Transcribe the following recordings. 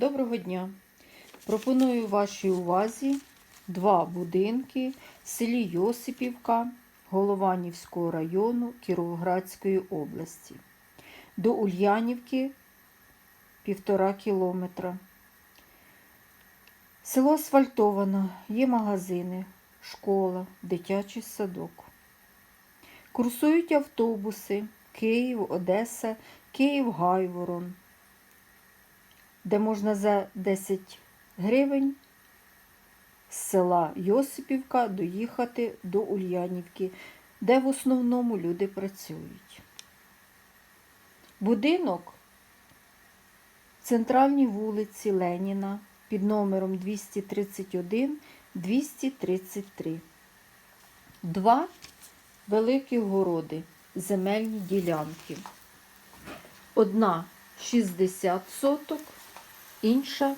Доброго дня! Пропоную вашій увазі два будинки в селі Йосипівка Голованівського району Кіровоградської області. До Ульянівки півтора кілометра. Село асфальтовано, є магазини, школа, дитячий садок. Курсують автобуси Київ, Одеса, Київ, Гайворон де можна за 10 гривень з села Йосипівка доїхати до Ульянівки, де в основному люди працюють. Будинок в центральній вулиці Леніна під номером 231-233. Два великі городи, земельні ділянки. Одна 60 соток, інша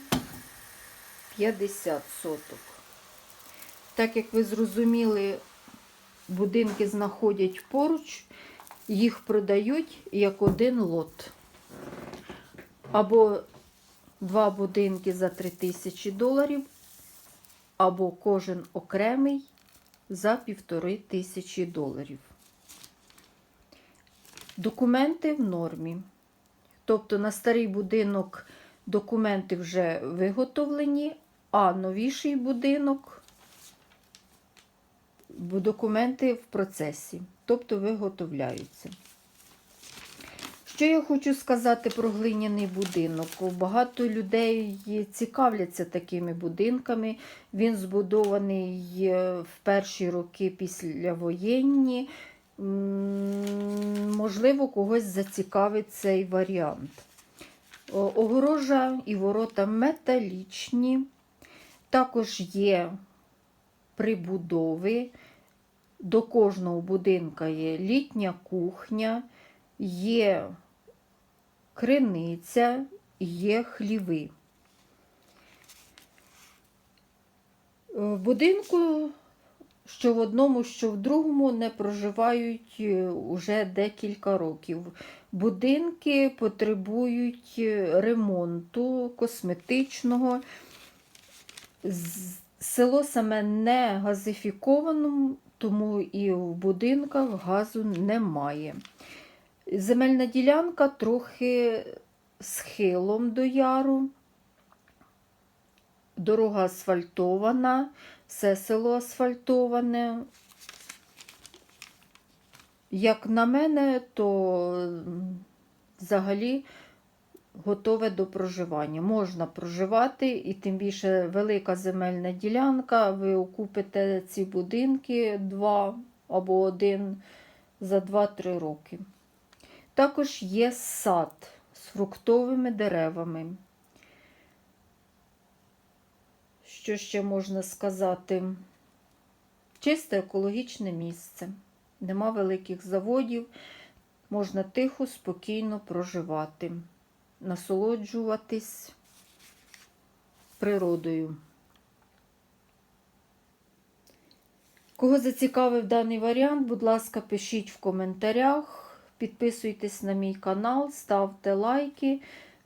50 соток. Так як ви зрозуміли, будинки знаходять поруч, їх продають як один лот. Або два будинки за 3000 доларів, або кожен окремий за півтори тисячі доларів. Документи в нормі. Тобто на старий будинок документи вже виготовлені, а новіший будинок документи в процесі, тобто виготовляються. Що я хочу сказати про глиняний будинок? Багато людей цікавляться такими будинками. Він збудований е, в перші роки післявоєнні. М, Можливо, когось зацікавить цей варіант. О- Огорожа і ворота металічні. Також є прибудови. До кожного будинка є літня кухня, є криниця, є хліви. Е, В будинку що в одному, що в другому не проживають е, уже декілька років. Будинки потребують е, ремонту косметичного. Село саме не газифіковано, тому і в будинках газу немає. Земельна ділянка трохи схилом до яру. Дорога асфальтована, все село асфальтоване. Як на мене, то взагалі готове до проживання. Можна проживати, і тим більше велика земельна ділянка. Ви окупите ці будинки два або один за 2-3 роки. Також є сад з фруктовими деревами. Що ще можна сказати? Чисте екологічне місце. Нема великих заводів, можна тихо, спокійно проживати, насолоджуватись природою. Кого зацікавив даний варіант, будь ласка, пишіть в коментарях, підписуйтесь на мій канал, ставте лайки.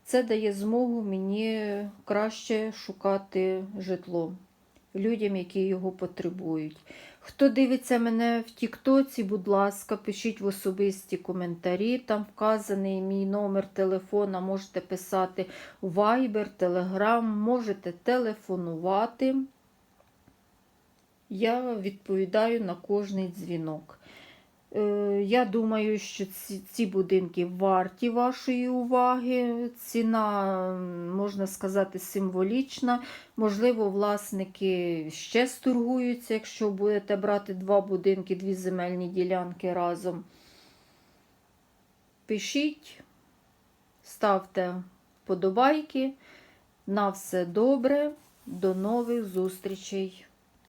Це дає змогу мені краще шукати житло людям, які його потребують. Хто дивиться мене в Тіктоці, будь ласка, пишіть в особисті коментарі. Там вказаний мій номер телефона. Можете писати Viber, Telegram, можете телефонувати. Я відповідаю на кожний дзвінок. Я думаю, що ці, ці будинки варті вашої уваги. Ціна, можна сказати, символічна. Можливо, власники ще сторгуються, якщо будете брати два будинки, дві земельні ділянки разом. Пишіть, ставте вподобайки. На все добре. До нових зустрічей!